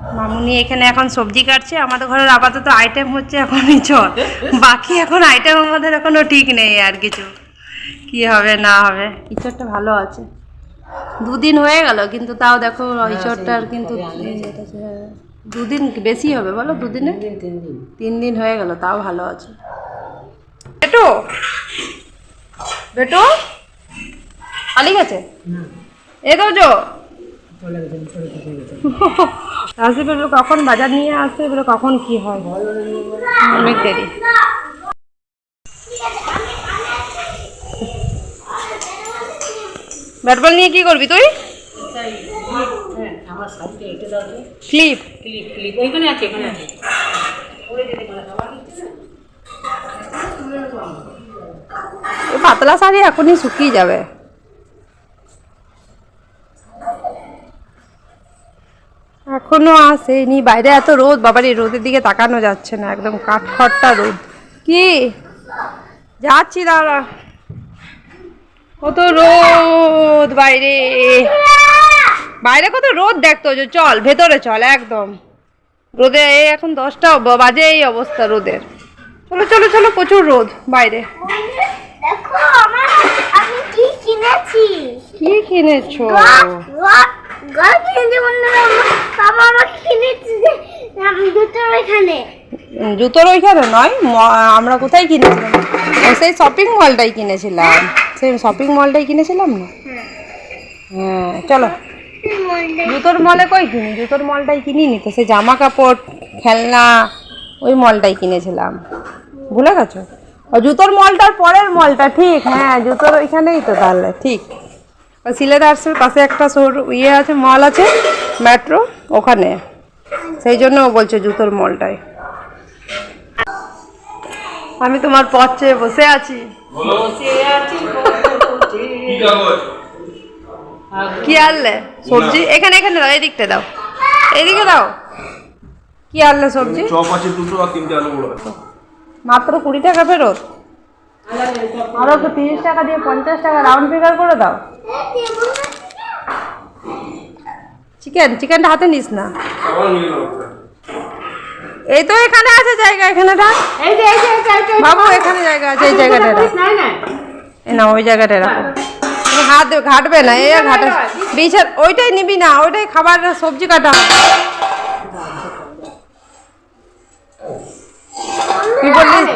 মামুনি এখানে এখন সবজি কাটছে আমাদের ঘরের আপাতত আইটেম হচ্ছে এখন ইঁচড় বাকি এখন আইটেম আমাদের এখনও ঠিক নেই আর কিছু। কি হবে না হবে। ইঁচড়টা ভালো আছে। দুদিন হয়ে গেল কিন্তু তাও দেখো ইঁচড়টার কিন্তু হ্যাঁ, দুদিন বেশি হবে বলো দুদিনে? তিন দিন হয়ে গেল তাও ভালো আছে। বেটো? বেটো? পালি গেছে? এ তো যো আসবে বলব কখন বাজার নিয়ে আসবে বলে কখন কি হয়? অনেক দেরি। ব্যাট বল নিয়ে কি করবি তুই? আমার শাড়িটা এটা দাও তো। ক্লিপ। ক্লিপ ক্লিপ ওইখানে আছে এখানে আছে। পাতলা শাড়ি এখনই শুকিয়ে যাবে। এখনও আসেনি বাইরে এত রোদ বাবার এই রোদের দিকে তাকানো যাচ্ছে না একদম কাঠখড়টা রোদ। কি? যাচ্ছি দাঁড়া। কত রোদ বাইরে। বাইরে কত রোদ দেখতো যে চল ভেতরে চল একদম। রোদে এই এখন দশটা বাজে এই অবস্থা রোদের। চলো চলো চলো প্রচুর রোদ বাইরে। দেখো আমি কি কিনেছি? জুতোর ওইখানে নয় আমরা কোথায় কিনেছিলাম? সেই শপিং মলটাই কিনেছিলাম। সেই শপিং মলটাই কিনেছিলাম না? হ্যাঁ চলো। জুতোর মলে কই কিনি? জুতোর মলটাই কিনিনি তো, সেই জামা কাপড়, খেলনা, ওই মলটাই কিনেছিলাম। ভুলে গেছো? জুতোর মলটার পরের মলটা ঠিক। হ্যাঁ জুতোর ওইখানেই তো তাহলে, ঠিক। সিলেট আর্টসের পাশে একটা শোর ইয়ে আছে মল আছে মেট্রো ওখানে। সেই জন্য ও বলছে জুতোর মলটায়। আমি তোমার পথ চেয়ে বসে আছি। কি আনলে? সবজি? এখানে এখানে দাও এদিকটা দাও। এদিকে দাও। কি আনলে সবজি? চপ আছে দুটো আর তিনটে আলু বড় আছে। মাত্র কুড়ি টাকা ফেরত? আরও তো তিরিশ টাকা দিয়ে পঞ্চাশ টাকা রাউন্ড ফিগার করে দাও। চিকেন চিকেনটা হাতে নিস না। এই তো এখানে আছে জায়গা এখানেটা এই যে এই যে এই যে, এই বাবু এখানে জায়গা আছে এই জায়গাটা রাখো। না এ না ওই জায়গাটা রাখো। তুমি হাত ঘাটবে না এই ঘাটা বিছার ওইটাই নিবি না ওইটাই খাবার সবজি কাটা। তুই বললি।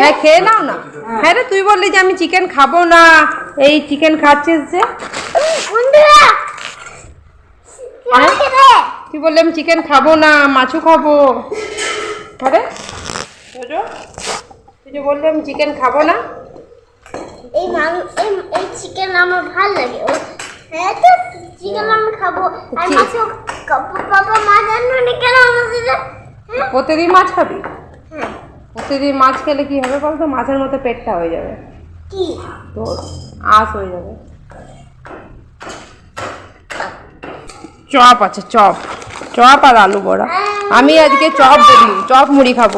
হ্যাঁ খেয়ে নাও না। হ্যাঁ। রে তুই বললি যে আমি চিকেন খাব না। এই চিকেন খাচ্ছিস যে? তুই বললি আমি চিকেন খাব না মাছও খাব। আরে তুই যে বললি আমি চিকেন খাব না। এই এই চিকেন আমার ভালো লাগে। হ্যাঁ তো চিকেন আমি খাব। আর কি? মাছও খাব বাবা মাছ আনবে কেন আমাদের হ্যাঁ? প্রতিদিন মাছ খাবি? হ্যাঁ। প্রতিদিন মাছ খেলে কি হবে বলতো? মাছের মতো পেটটা হয়ে যাবে। তো আঁশ হয়ে যাবে। চপ আছে চপ। চপ আর আলু বড়া। আমি আজকে চপ বলি চপ মুড়ি খাব।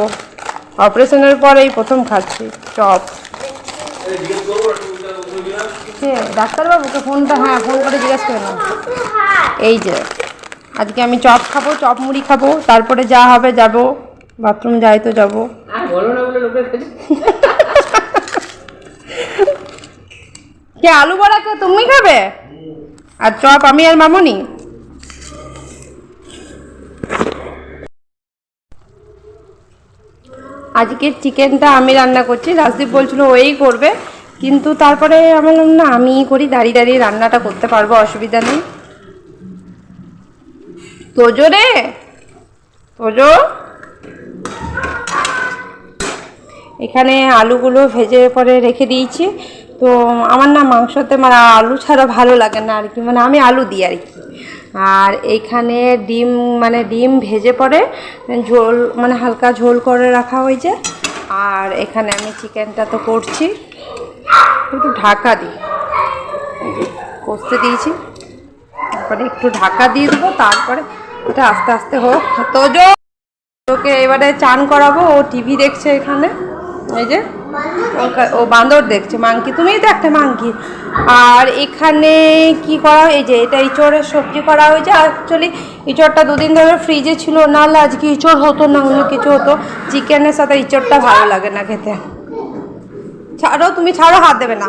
অপারেশনের পর এই প্রথম খাচ্ছি চপ। ডাক্তারবাবুকে ফোনটা হ্যাঁ ফোন করে জিজ্ঞেস করে নাও। এই যে আজকে আমি চপ খাব চপ মুড়ি খাব তারপরে যা হবে যাব বাথরুম যাই তো যাব আর বলো না বলে লোকের কাছে কে আলু বড়া কে তুমি খাবে? আর চপ আমি আর মামনি। আজকে চিকেনটা আমি রান্না করছি। রাজদীপ বলছিল ওই করবে। কিন্তু তারপরে আমি না, আমিই করি। দাঁড়িয়ে দাঁড়িয়ে রান্নাটা করতে পারব, অসুবিধা নেই। তোজো রে? তোজো? এখানে আলুগুলো ভেজে পরে রেখে দিয়েছি। তো আমার না মাংসতে মানে আলু ছাড়া ভালো লাগে না আর কি মানে আমি আলু দিই আর কি আর এইখানে ডিম মানে ডিম ভেজে পরে ঝোল মানে হালকা ঝোল করে রাখা হয়েছে। আর এখানে আমি চিকেনটা তো করছি। একটু ঢাকা দিই। কষতে দিয়েছি। তারপরে একটু ঢাকা দিয়ে দেবো। তারপরে এটা আস্তে আস্তে হোক। তো ওকে এবারে চান করাবো। ও টিভি দেখছে এখানে। এই যে ও বান্দর দেখছে, মাংকি। তুমিই তো একটা মাংকি। আর এখানে কি করা এই যে, এটা ইঁচড়ের সবজি করা হয়েছে। অ্যাকচুয়ালি ইঁচড়টা দুদিন ধরে ফ্রিজে ছিল। নাহলে আজকে ইঁচড় হতো না, অন্য কিছু হতো। চিকেনের সাথে ইঁচড়টা ভালো লাগে না খেতে। ছাড়ো, তুমি ছাড়ো, হাত দেবে না।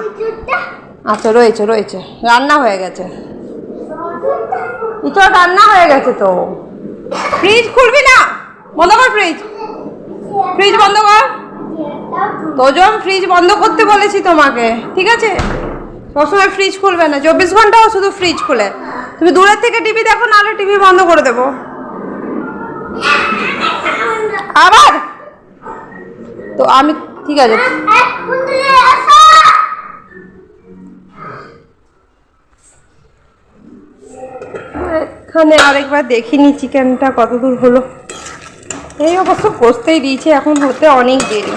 আচ্ছা রয়েছে রয়েছে। রান্না হয়ে গেছে। ইঁচড় রান্না হয়ে গেছে তো। ফ্রিজ খুলবি না? বন্ধ কর ফ্রিজ ফ্রিজ বন্ধ কর। তোজন ফ্রিজ বন্ধ করতে বলেছি তোমাকে, ঠিক আছে? সবসময় ফ্রিজ খুলবে না, চব্বিশ ঘন্টাও শুধু ফ্রিজ খুলে। তুমি দূরের থেকে টিভি দেখো, নাহলে টিভি বন্ধ করে দেবো। আবার? তো আমি, ঠিক আছে। এখানে আরেকবার দেখিনি চিকেনটা কত দূর হলো। এই অবশ্য কষতেই দিয়েছে, এখন হতে অনেক দেরি।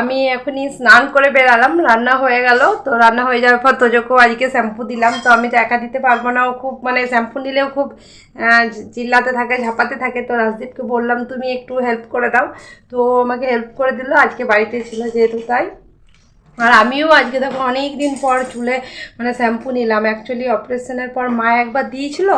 আমি এখনই স্নান করে বেরালাম, রান্না হয়ে গেল। তো রান্না হয়ে যাওয়ার পর তোজোকেও আজকে শ্যাম্পু দিলাম। তো আমি তো একা দিতে পারব না, ও খুব মানে শ্যাম্পু নিলেও খুব চিল্লাতে থাকে, ঝাপাতে থাকে। তো রাজদীপকে বললাম, তুমি একটু হেল্প করে দাও। তো আমাকে হেল্প করে দিল, আজকে বাড়িতে ছিল যেহেতু তাই। আর আমিও আজকে দেখো অনেক দিন পর চুলে মানে শ্যাম্পু নিলাম। অ্যাকচুয়ালি অপারেশনের পর মা একবার দিয়েছিল,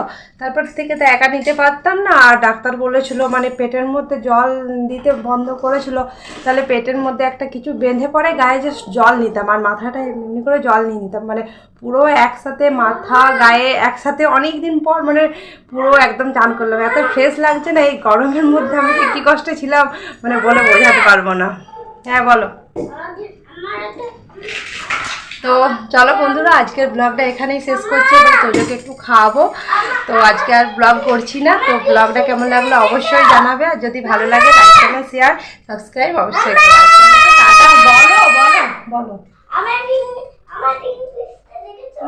তারপর থেকে তো একা নিতে পারতাম না। আর ডাক্তার বলেছিল মানে পেটের মধ্যে জল দিতে বন্ধ করেছিল, তাহলে পেটের মধ্যে একটা কিছু বেঁধে পড়ে, গায়ে জাস্ট জল নিতাম। আর মাথাটা এমনি করে জল নিয়ে নিতাম। মানে পুরো একসাথে মাথা, গায়ে একসাথে অনেক দিন পর মানে পুরো একদম চান করলাম। এত ফ্রেশ লাগছে না, এই গরমের মধ্যে আমি কি কী কষ্টে ছিলাম মানে বলে বোঝাতে পারব না। হ্যাঁ বলো। তো চলো বন্ধুরা, আজকের ব্লগটা এখানেই শেষ করছি। এবার তোদেরকে একটু খাওয়াবো। তো আজকে আর ব্লগ করছি না। তো ব্লগটা কেমন লাগল অবশ্যই জানাবে। আর যদি ভালো লাগে লাইক কমেন্ট শেয়ার সাবস্ক্রাইব অবশ্যই। টাটা বলো বলো বলো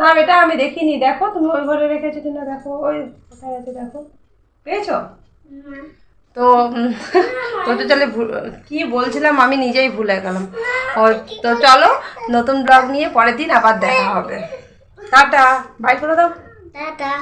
না, এটা আমি দেখিনি। দেখো, তুমি ওই ঘরে রেখেছো কিনা? দেখো, ওই কোথায় আছে, দেখো। পেয়েছ? তো তো চলে কি বলছিলাম আমি নিজেই ভুলে গেলাম। তো চলো, নতুন ব্লগ নিয়ে পরের দিন আবার দেখা হবে। টাটা বাই করে দাও। টাটা।